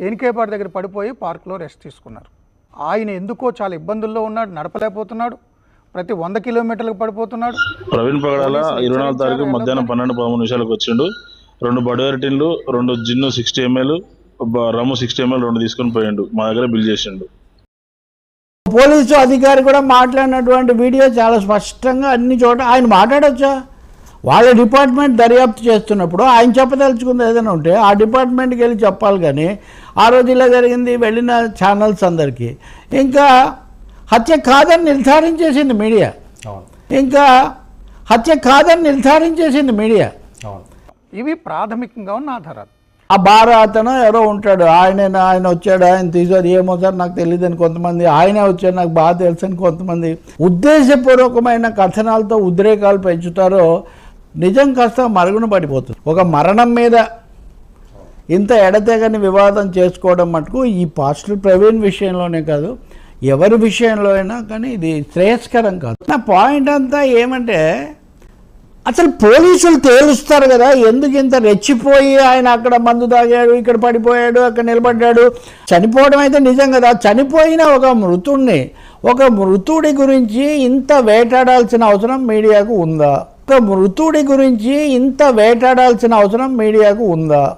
ఎనికేపాటి దగ్గర పడిపోయి పార్కులో రెస్ట్ తీసుకున్నారు. ఆయన ఎందుకో చాలా ఇబ్బందుల్లో ఉన్నాడు నడపలేకపోతున్నాడు ప్రతి వంద కిలోమీటర్లకు పడిపోతున్నాడు. ప్రవీణ్ పగడాల ఇరవై నాలుగు తారీఖు మధ్యాహ్నం పన్నెండు పదమూడు నిమిషాలకు వచ్చిండు. రెండు బడవేర్ టిన్లు రెండు gin sixty ML rum sixty ML రెండు తీసుకొని పోయిండు. మా దగ్గర బిల్ చేసిండు. పోలీసు అధికారి కూడా మాట్లాడినటువంటి వీడియో చాలా స్పష్టంగా అన్ని చోట ఆయన మాట్లాడొచ్చా? వాళ్ళ డిపార్ట్మెంట్ దర్యాప్తు చేస్తున్నప్పుడు ఆయన చెప్పదలుచుకుంది ఏదైనా ఉంటే ఆ డిపార్ట్మెంట్కి వెళ్ళి చెప్పాలి కానీ ఆ రోజు ఇలా జరిగింది వెళ్ళిన ఛానల్స్ అందరికీ. ఇంకా హత్య కాదని నిర్ధారించేసింది మీడియా. ఇంకా హత్య కాదని నిర్ధారించేసింది మీడియా. ఇవి ప్రాథమికంగా ఉన్న ఆధారాలు. ఆ బార అతను ఎవరో ఉంటాడు. ఆయన ఆయన వచ్చాడు ఆయన తీసాడు. ఏమో సార్ నాకు తెలియదని కొంతమంది ఆయనే వచ్చాడు నాకు బాగా తెలుసు అని కొంతమంది ఉద్దేశపూర్వకమైన కథనాలతో ఉద్రేకాలు పెంచుతారో నిజం కాస్త మరుగున పడిపోతుంది. ఒక మరణం మీద ఇంత ఎడతెగని వివాదం చేసుకోవడం మటుకు ఈ పాస్టర్ ప్రవీణ్ విషయంలోనే కాదు ఎవరి విషయంలో అయినా కానీ ఇది శ్రేయస్కరం కాదు. నా పాయింట్ అంతా ఏమంటే అసలు పోలీసులు తేలుస్తారు కదా ఎందుకు ఇంత రెచ్చిపోయి ఆయన అక్కడ మందు తాగాడు ఇక్కడ పడిపోయాడు అక్కడ నిలబడ్డాడు. చనిపోవడం అయితే నిజం కదా చనిపోయిన ఒక మృతుడిని ఒక మృతుడి గురించి ఇంత వేటాడాల్సిన అవసరం మీడియాకు ఉందా? మృతుడి గురించి ఇంత వేటాడాల్సిన అవసరం మీడియాకు ఉందా?